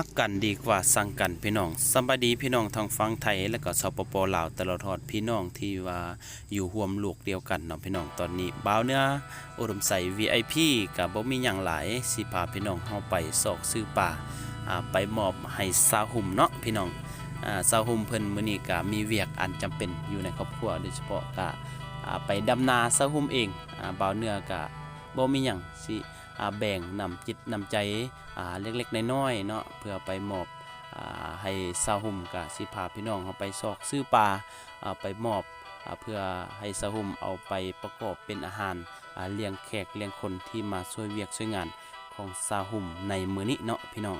ฮักกันดีกว่าสั่งกันพี่น้องสำบดีพี่น้องทางฝั่งไทย และก็สปปลาวตลอดทอดพี่น้องที่ว่าอยู่ร่วมลูกเดียวกันเนาะพี่น้องตอนนี้บ่าวเนื้ออุดมใส VIP กับบ่มีหยังหลายสิพาพี่น้องเฮาไปซอกซื้อป่าอ่าไปมอบให้สาวหุ่มเนาะพี่น้องอ่าสาวหุ่มเพิ่นมื้อนี้ก็มีเวียกอันจำเป็นอยู่ในครอบครัวโดยเฉพาะก็อ่าไปดำนาสาวหุ่มเองอ่าบ่าวเนื้อก็บ่มีหยังสิ แบ่งนำจิตนำใจเล็กๆน้อยๆเนาะเพื่อไปมอบอให้สาหุ่มกับสิพาพี่น้องเขาไปซอกซื้อปลาอาไปมอบอเพื่อให้สาหุ่มเอาไปประกอบเป็นอาหาราเลี้ยงแขกเลี้ยงคนที่มาช่วยเวียกช่วยงานของสาหุ่มในมือนี้เนาะพี่น้อง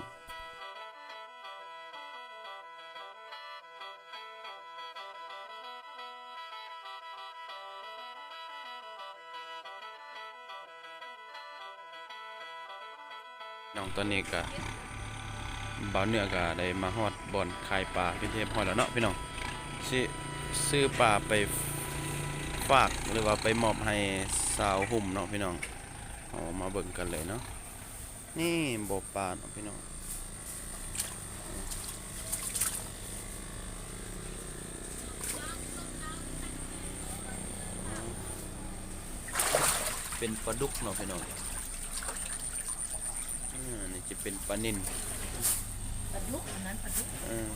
น้องตอนนี้ก็บ่าวเหนือก็ได้มาฮอดบ่อนขายปลาเป็นที่เรียบร้อยแล้วเนาะพี่น้องสิซื้อปลาไปฝากหรือว่าไปมอบให้สาวหุ่มเนาะพี่น้องเอามาเบิ่งกันเลยเนาะนี่บ่อปลาเนาะพี่น้องเป็นปลาดุกเนาะพี่น้อง จะเป็นปลานิลปลาดุกอันนั้นปลาดุกเออ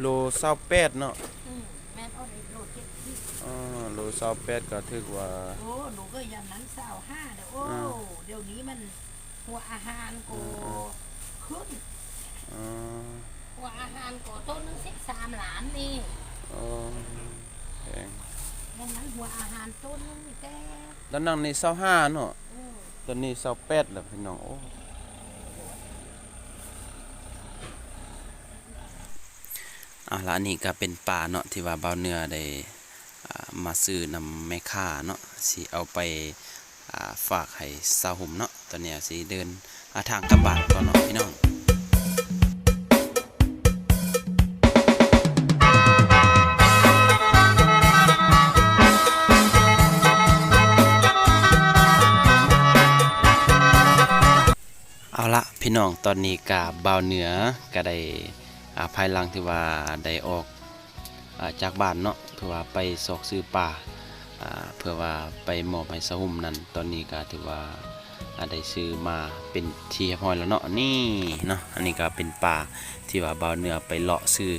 โลเศร้าแปดเนาะอืมแม่นเอาในโลเจ็ดที่อ่าโลเศร้าแปดก็ถือว่า โอ้หนูก็อย่างนั้นสาวห้าเด้อโอ้อ่า เดี๋ยวนี้มันหัวอาหารโกขึ้นอ่าหัวอาหารโกต้นหนึงสิบสามหลานนี่ อ๋อแพง อย่างนั้นหัวอาหารต้นนึงนี่แต่แล้วนั่งนี่เศร้าห้าเนาะอืมตอนนี้เศร้าแปดแล้วพี่น้องโอ้อะแล้วอันนี้ก็เป็นปลาเนาะที่ว่าเบาเนื้อได้อ่ามาซื้อนำแม่ค้าเนาะสิเอาไปอ่าฝากให้สาวหุ่มเนาะตอนเนี้ยสิเดินหาทางกลับบ้านก่อนเนาะพี่น้อง พี่น้องตอนนี้กาบ่าวเหนือก็ได้ภายหลังที่ว่าได้ออกอาจากบ้านเนาะถือว่าไปสอกซื้อป่าาเพื่อว่าไปมอบให้สะหุ่มนั้นตอนนี้ก็ถือว่าาได้ซื้อมาเป็นที่เรียบร้อยแล้วเนาะนี่เนาะอันนี้ก็เป็นป่าที่ว่าบ่าวเหนือไปเลาะซื้อ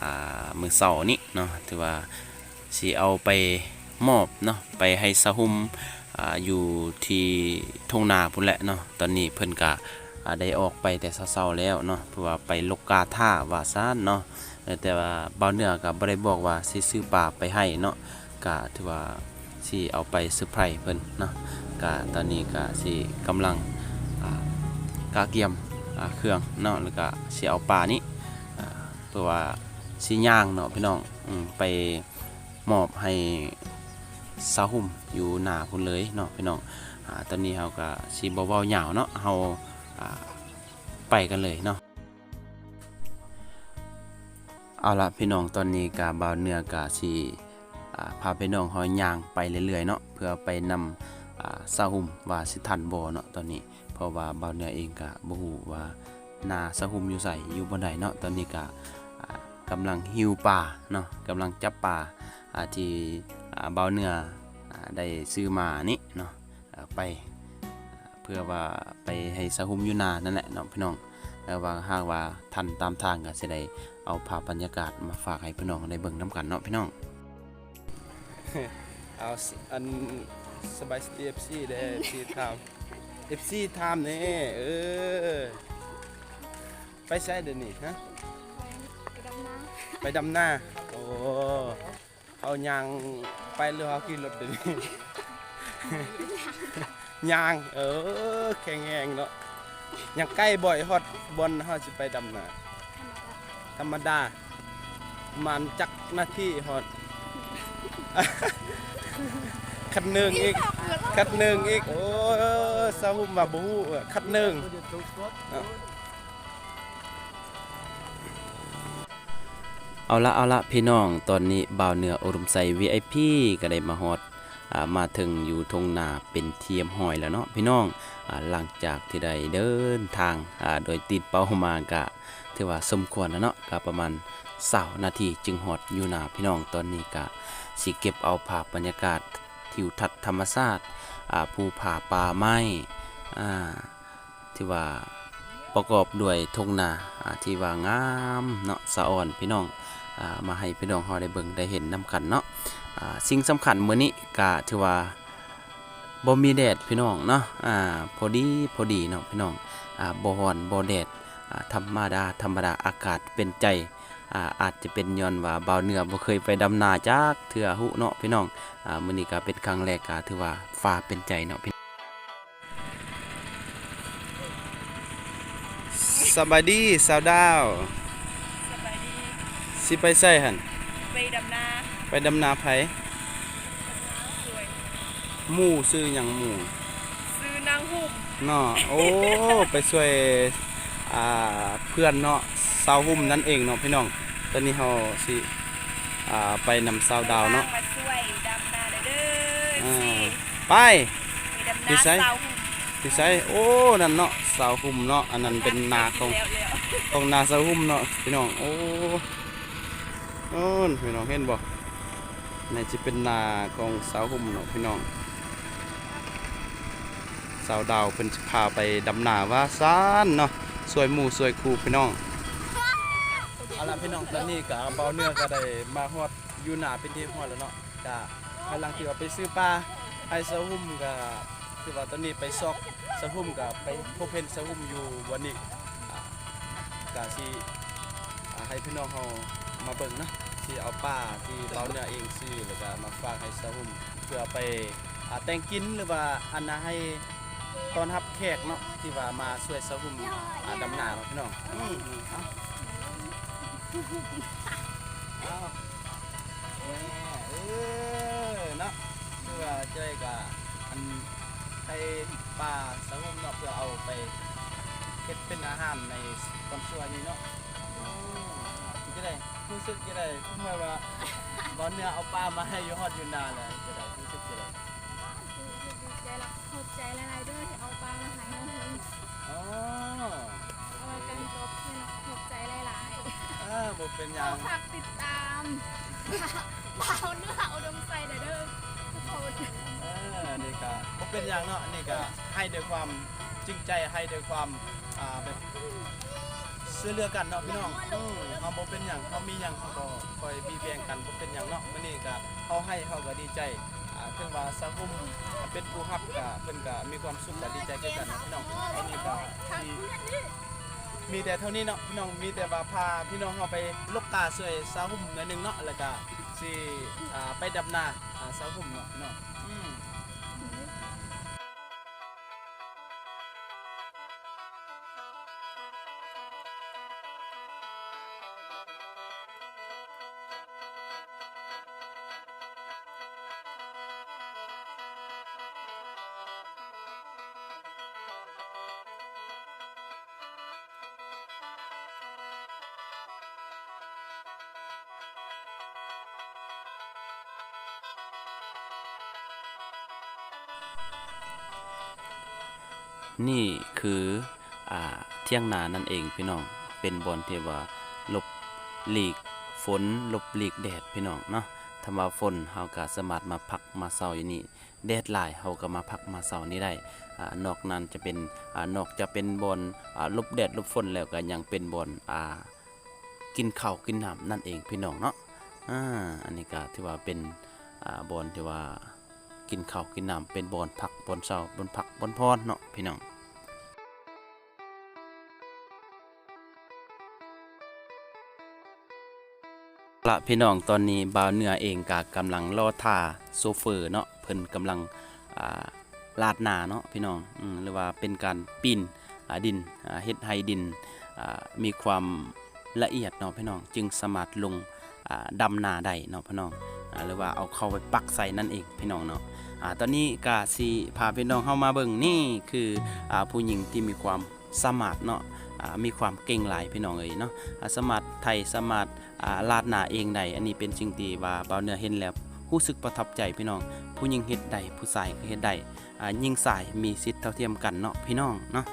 อามือเช้านี้เนาะถือว่าสิเอาไปมอบเนาะไปให้สะหุ่มออยู่ที่ทุ่งนาพุ่นแหละเนาะตอนนี้เพิ่นก็อ่า ได้ออกไปแต่เช้าๆแล้วเนาะเพื่อว่าไปลกกาท่าว่าซ่านเนาะแต่ว่าเบาเนื้อก็บ่ได้บอกว่าสิซื้อปลาไปให้เนาะก็ถือว่าสิเอาไปเซอร์ไพรส์เพิ่นเนาะก็ตอนนี้ก็สิกำลังกาเกียมเครื่องเนาะแล้วก็สิเอาปลานี้เพื่อว่าสิย่างเนาะพี่น้องอไปมอบให้สาวหุ่มอยู่หน้าพุ่นเลยเนาะพี่น้องอตอนนี้เฮาก็สิบ่เว้าหยาวเนาะเฮาอ่า ไปกันเลยเนาะเอาละพี่น้องตอนนี้กาบาวเนือกาสิอ่าพาพี่น้องเฮาย่างไปเรื่อยๆเนาะเพื่อไปนำอ่าสาวหุ่มว่าสิทันบ่เนาะตอนนี้ เพราะว่าบาวเนือเองก็บ่ฮู้ว่านาสาหุ่มอยู่ไสอยู่บ่ใดเนาะตอนนี้ก็อ่ากำลังหิวปลาเนาะกำลังจับปลาอ่าที่อ่าเบาเนื้อได้ซื้อมานี่เนาะไป พื่อว่าไปให้สะหุมอยู่นานั่นแหละเนาะพี่น้องแล้วว่าหากว่าทันตามทางก็สิได้เอาภาพบรรยากาศมาฝากให้พี่น้องได้เบิ่งนํกันเนาะพี่น้องเอาสิอันสบายสตีเอฟซีได้ที่ทำเอฟซีทำนี่เออไปใช้เดี๋ยวนี้ฮะไปดำนาโอ้เอายางไปหรือเอาขี่รถเดี๋ยวนี้ ยาง เออ แข็งแรงเนาะยังใกล้บ่อยฮอดบนเฮาสิไปดำนาธรรมดาประมันจักหน้าที่ฮอดคัดหนึ่งอีก คัดหนึ่งอีก โอ้ยสาหุมว่าบูคัดหนึ่งเอาละเอาละพี่น้องตอนนี้บ่าวเหนืออุดมใส VIP ก็ได้มาฮอดอ่า มาถึงอยู่ทงนาเป็นเทียมหอยแล้วเนาะพี่น้องหลังจากที่ได้เดินทางาโดยติดเป้ามากะถือว่าสมควรแล้วเนาะก็ประมาณ20นาทีจึงฮอดอยู่นาพี่น้องตอนนี้กะสิเก็บเอาภาพบรรยากาศทิวทัศน์ธรรมชาติาภูผาป่าไม้ที่ว่าประกอบด้วยทงนาาที่ว่างามเนาะสะอ่อนพี่น้องอามาให้พี่น้องเฮาได้เบิ่งได้เห็นนํกันเนาะ สิ่งสำคัญมื้อนี้ก็ถือว่าบ่มีแดดพี่น้องเนาะอ่าพอดีพอดีเนาะพี่น้องอ่าบ่ร้อนบ่แดดอ่าธรรมดาธรรมดาอากาศเป็นใจอ่าอาจจะเป็นย้อนว่าบ่าวเหนือบ่เคยไปดำนาจักเทื่อหุเนาะพี่น้องอ่ามื้อนี้ก็เป็นครั้งแรกก็ถือว่าฟ้าเป็นใจเนาะพี่สบายดีสาวดาวสบายดีสิไปใส่หั่นไปดำนา ไปดำนาไผสวยหมู่ซื้อหยังหมู่ซื้อนางหุ่มเนาะโอ้ ไปช่วยอ่าเพื่อนเนาะสาวหุ่มนั่นเองเนาะพี่น้อง ตอนนี้เฮาสิอ่าไปนำสาวดาวเนาะมาช่วยดำนาเด้ออ่าสิไปไปดำพี่นาไซสาวหุ่มพี่ไสโอ้นั่นเนาะสาวหุ่มเนาะอันนั้นเป็นนาของแล้วแล้วของนาสาวหุ่มเนาะพี่น้องโอ้โอ้นพี่น้องเห็นบ่ นี่จะเป็นนาของสาวหุ่มเนาะพี่น้องสาวดาวเพิ่นสิพาไปดำนาว่าซานเนาะสวยหมู่สวยคูพี่น้องเอาละพี่น้องตอนนี้ก็เบาเนื้อก็ได้มาฮอดอยู่หนาเป็นที่ฮอดแล้วเนาะก็กำลังที่ว่าไปซื้อปลาให้สาวหุ่มก็คือว่าตอนนี้ไปซอกสาวหุ่มก็ไปพบเห็นสาวหุ่มอยู่วันนี้กาสิอ่ให้พี่น้องเขามาเบิ่งนะ ที่เอาป้าที่เราเนี่ยเองซื้อแล้วก็มาฝากให้สาวหุ่มเพื่อไปอ่าแต่งกินหรือว่าอันนะให้ต้อนรับแขกเนาะที่ว่ามาช่วยสาวหุ่มอ่าดำนาเนาะพี่น้องอืมเอาเอาแหม่เออเนาะเพื่อจะได้กับอันให้ป้าสาวหุ่มเนาะเพื่อเอาไปเฮ็ดเป็นอาหารในตอนช่วงนี้เนาะจะได้ รู้สึกจะได้เมื่อว่าบอนเนื้อเอาปลามาให้อยู่ฮอดอยู่นานเลยจะได้รู้สึกจะได้ดีใจละขอบใจหลายๆเด้อที่เอาปลามาให้น้องเพิ่นอ๋อเอาไว้กันจบให้น้องขอบใจหลายเออบ่เป็นหๆยัขางฝากติดตามเบาเนื้ออุดมใส่เด้อเด้อทุกคน เออนี่ก็บ่เป็นหยังเนาะนี่ก็ให้ด้วยความ จริงใจให้ด้วยความอ่าแบบซื้อเรือกันเนาะพี่น้องอืมเฮาบ่เป็นหยังเฮามีหยังเฮาก็คอยมีแบ่งกันบ่เป็นหยังเนาะมื้อนี้ก็เฮาให้เฮาก็ดีใจอ่าถึงว่าสังคมเป็นผู้รับก็เพิ่นก็มีความสุขและดีใจคือกันนะพี่น้องอันนี้ก็ที่มีแต่เท่านี้เนาะพี่น้องมีแต่ว่าพาพี่น้องเฮาไปลกกาสวยสาวหุ่มหน่อยหนึงเนาะแล้วก็สิอ่าไปดำนาอ่าสาวหุ่มเนาะพี่น้องอืม นี่คืออ่าเที่ยงนานั่นเองพี่น้อง เป็นบอนที่ว่าลบหลีกฝนลบหลีกแดดพี่น้องเนาะถ้าว่าฝนเฮาก็สามารถมาพักมาเซาอยู่นี่แดดหลายเฮาก็มาพักมาเซานี่ได้อ่านอกนั้นจะเป็นอ่านอกจะเป็นบอนอ่าลบแดดลบฝนแล้วก็ยังเป็นบอนอ่ากินข้าวกินน้ำนั่นเองพี่น้องเนาะอ่าอันนี้ก็ถือว่าเป็นอ่าบอนที่ว่ากินข้าวกินน้ำเป็นบอนพักบอนเซาบอนพักบอนพรเนาะพี่น้อง ละพี่น้องตอนนี้บ่าวเหนือเองก็กำลังรอท่าโซเฟอร์เนาะเพิ่นกำลังอ่าลาดหนาเนาะพี่น้องอืมหรือว่าเป็นการปีนอ่าดินเฮ็ดให้ดินมีความละเอียดเนาะพี่น้องจึงสามารถลงดำนาได้เนาะพี่น้องอหรือว่าเอาเข้าไปปักใส่นั่นเองพี่น้องเนาะตอนนี้ก็สิพาพี่น้องเข้ามาเบิ่งนี่คืออผู้หญิงที่มีความสามารถเนาะมีความเก่งหลายพี่น้องเอ้ยเนาะสามารถไทยสามารถ ลาดหนาเองได้อันนี้เป็นสิ่งที่ว่าเบาเนื้อเห็นแล้วรู้สึกประทับใจพี่น้อง ผู้หญิงเฮ็ดได้ผู้ชายก็เฮ็ดได้ยิ่งสายมีสิทธิ์เท่าเทียมกันเนาะพี่น้องเนาะ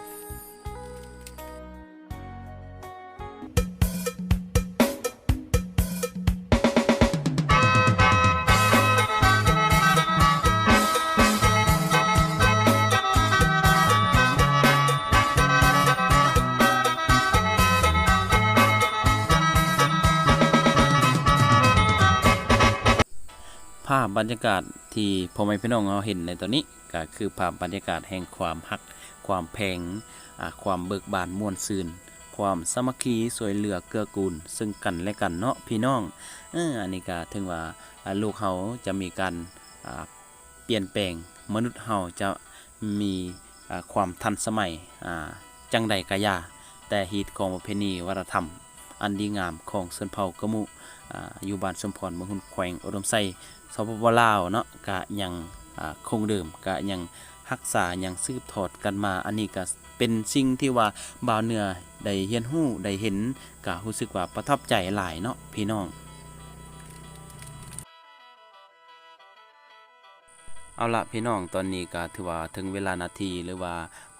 ภาพบรรยากาศที่พ่อแม่พี่น้องเราเห็นในตอนนี้ก็คือภาพบรรยากาศแห่งความฮัก ความแพงความเบิกบานม่วนซืนความสมัคคีสวยเหลือเกื้อกูล ซึ่งกันและกันเนาะพี่น้องเอออันนี้ก็ถึงว่าลูกเขาจะมีการเปลี่ยนแปลงมนุษย์เฮาจะมีความทันสมัยจังใดกะยา แต่ฮีตของประเพณีวัฒนธรรม อันดีงามของชนเผ่ากะมุอยู่บ้านสมพรเมืองหุ่นแขวงอุดมไซสปปลาวเนาะกะยังคงเดิมกะยังรักษายังสืบทอดกันมา อันนี้ก็เป็นสิ่งที่ว่าบ่าวเนือได้เรียนรู้ได้เห็นก็รู้สึกว่าประทับใจหลายเนาะพี่น้องเอาละพี่น้องตอนนี้ก็ถือว่าถึงเวลานาทีหรือว่า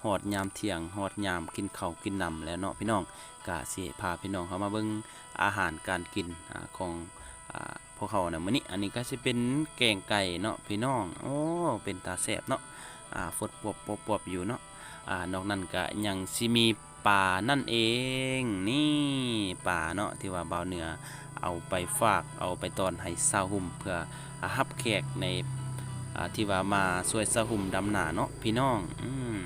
หอดยามเที่ยงหอดยามกินข้าวกินน้ำแล้วเนาะพี่น้องก็สิพาพี่น้องเขามาเบิ่งอาหารการกินอของอพวกเขาเนะมื้อนี้อันนี้ก็สิเป็นแกงไก่เนาะพี่น้องโอ้เป็นตาแซ่บเนาะอ่าฟดปวบปวบปวบอยู่เนาะอ่านอกนั้นก็ยังสิมีปลานั่นเองนี่ปลาเนาะที่ว่าบ่าวเหนือเอาไปฝากเอาไปตอนให้ซาวหุ่มเพื่ออรับแขกในที่ว่ามาช่วยสะหุ่มดำหนาเนาะพี่น้องอืม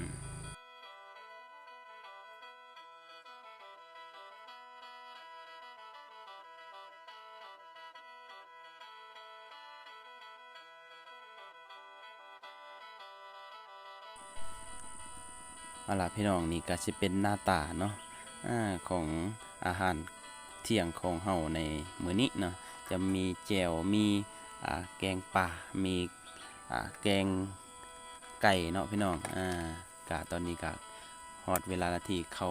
เอาล่ะพี่น้องนี่ก็สิเป็นหน้าตาเนาะอ่าของอาหารเที่ยงของเฮาในมื้อนี้เนาะจะมีแจ่วมีอ่าแกงป่ามีอ่าแกงไก่เนาะพี่น้องอ่ากะตอนนี้กะฮอดเวลานาทีเข้า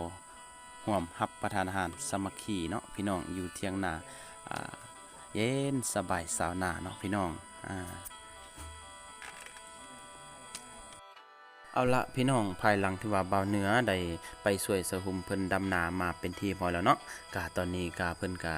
ห่วมรับประทานอาหารสมัคคีเนาะพี่น้องอยู่เที่ยงนาอ่าเย็นสบายสาวนาเนาะพี่น้องอ่า เอาละพี่น้องภายหลังที่ว่าเบาเนื้อได้ไปช่วยสหุมเพิ่นดำนามาเป็นทีพอแล้วเนาะกะตอนนี้กะเพิ่นกะ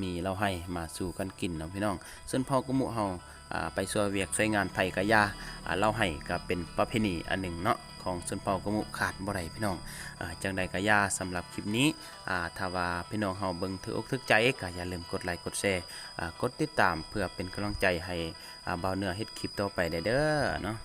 มีเราให้มาสู่กันกินเนาะพี่น้องส่วนพ่อกุมุเฮาอ่าไปช่วยเวียกช่วยงานไผกะยาอ่าเราให้ก็เป็นประเพณีอันหนึ่งเนาะของชนเผ่ากุมุขาดบ่ได้พี่น้องอจังใดกะยาสำหรับคลิปนี้อ่าถ้าว่าพี่น้องเฮาเบิ่งถืออกถึกใจก็อย่าลืมกดไลค์กดแชร์กดติดตามเพื่อเป็นกำลังใจให้เบาเนื้อเฮ็ดคลิปต่อไปได้เด้อเนาะ